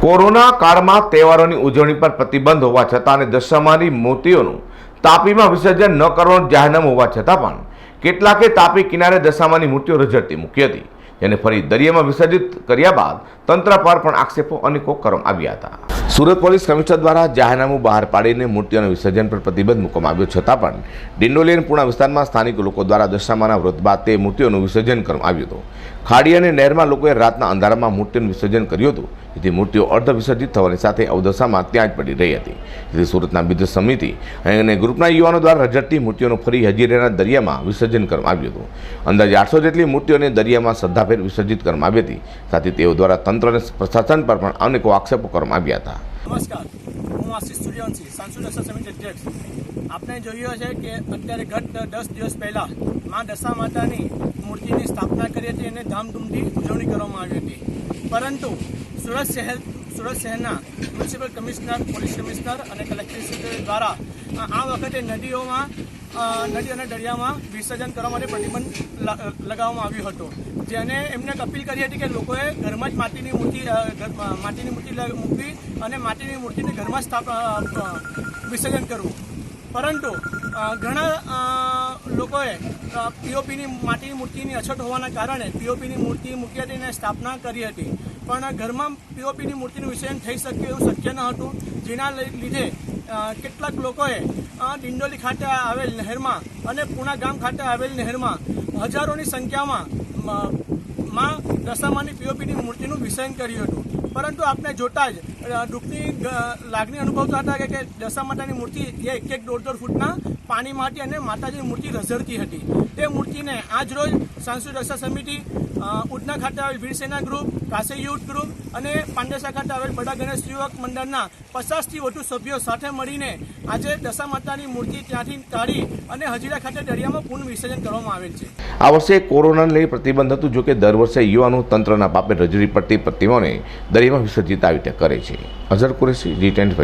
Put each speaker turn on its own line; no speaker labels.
Corona કાળમાં તહેવારોની ઉજવણી પર પ્રતિબંધ હોવા છતાં અને દશામાની મૂર્તિઓનું તાપીમાં વિસર્જન ન કરવાનું જાહેરનામું હોવા છતાં પણ કેટલાકે તાપી કિનારે દશામાની મૂર્તિઓ રજડતી મૂકી હતી. જેને ફરી દરિયામાં વિસર્જિત કર્યા બાદ તંત્ર પર પણ આક્ષેપો અનેકો કરવામાં આવ્યા હતા. સુરત પોલીસ કમિશનર દ્વારા જાહેરનામું બહાર પાડીને મૂર્તિઓના વિસર્જન પર પ્રતિબંધ મૂકવામાં આવ્યો છતાં પણ ડિંડોલી અને પૂર્ણા વિસ્તારમાં સ્થાનિક લોકો દ્વારા દશામાના વ્રત બાદ તે મૂર્તિઓનું વિસર્જન કરવામાં આવ્યું હતું. ખાડી અને નહેરમાં લોકોએ રાતના અંધારામાં મૂર્તિઓનું વિસર્જન કર્યું હતું. જેથી મૂર્તિઓ અર્ધ વિસર્જિત થવાની સાથે અવદશામાં ત્યાં જ પડી રહી હતી. જેથી સુરતના વિદ્યુત સમિતિ અને ગ્રુપના યુવાનો દ્વારા રજડતી મૂર્તિઓનું ફરી હજીરેના દરિયામાં વિસર્જન કરવામાં આવ્યું હતું. અંદાજે આઠસો જેટલી મૂર્તિઓને દરિયામાં શ્રદ્ધાભેર વિસર્જિત કરવામાં આવી હતી. સાથે તેઓ દ્વારા તંત્ર અને પ્રશાસન પર પણ અનેકો આક્ષેપો કરવામાં આવ્યા હતા.
નમસ્કાર. હું આશીષ સૂર્યવંશી, સાંસદ સમિતિ અધ્યક્ષ. આપણે જોયું છે કે અત્યારે ગત દસ દિવસ પહેલા મા દશા માતાની મૂર્તિની સ્થાપના કરી હતી અને ધામધૂમથી ઉજવણી કરવામાં આવી હતી. પરંતુ સુરત શહેર, સુરત શહેરના મ્યુનિસિપલ કમિશનર, પોલીસ કમિશનર અને કલેક્ટર દ્વારા આ વખતે નદીઓમાં નદી અને દરિયામાં વિસર્જન કરવા માટે પ્રતિબંધ લગાવવામાં આવ્યો હતો. જેને એમને અપીલ કરી હતી કે લોકોએ ઘરમાં જ માટીની મૂર્તિ માટીની મૂર્તિ મૂકવી અને માટીની મૂર્તિને ઘરમાં સ્થાપ વિસર્જન કરવું. પરંતુ ઘણા લોકોએ પીઓપીની માટીની મૂર્તિની અછત હોવાના કારણે પીઓપીની મૂર્તિ મૂકી હતી અને સ્થાપના કરી હતી. પણ ઘરમાં પીઓપીની મૂર્તિનું વિસર્જન થઈ શકે એવું શક્ય ન હતું. જેના લીધે કેટલાક લોકોએ દિંડોલી ખાતે આવેલ નહેરમાં અને પૂણા ગામ ખાતે આવેલ નહેરમાં હજારોની સંખ્યામાં માં દશામાની પીઓપીની મૂર્તિનું વિસર્જન કર્યું હતું. પરંતુ આપણે જોતા જ દુઃખની લાગણી અનુભવતા હતા કે દશા માતાની મૂર્તિ એ એક એક દોઢ દોઢ ફૂટના પાણીમાં હતી અને માતાજીની મૂર્તિ રઝળતી હતી. તે મૂર્તિને આજ રોજ સાંસુ રક્ષા સમિતિ ઉધના ખાતે આવેલ Veersena group, Kashi youth group અને પાંડેસા ખાતે આવેલ બડા ગણેશ યુવક મંડળના પચાસથી વધુ સભ્યો સાથે મળીને આજે દશા માતાની મૂર્તિ ત્યાંથી કાઢી અને હજીરા ખાતે દરિયામાં પૂર્ણ વિસર્જન કરવામાં આવેલ છે.
આ વર્ષે કોરોનાને લઈ પ્રતિબંધ હતું, જોકે દર વર્ષે યુવાનો તંત્રના પાપે રજૂરી પડતી પ્રતિમાઓને દરિયામાં વિસર્જિત આવી રીતે કરે છે. અઝર કુરેશી, જી ટેન્ટ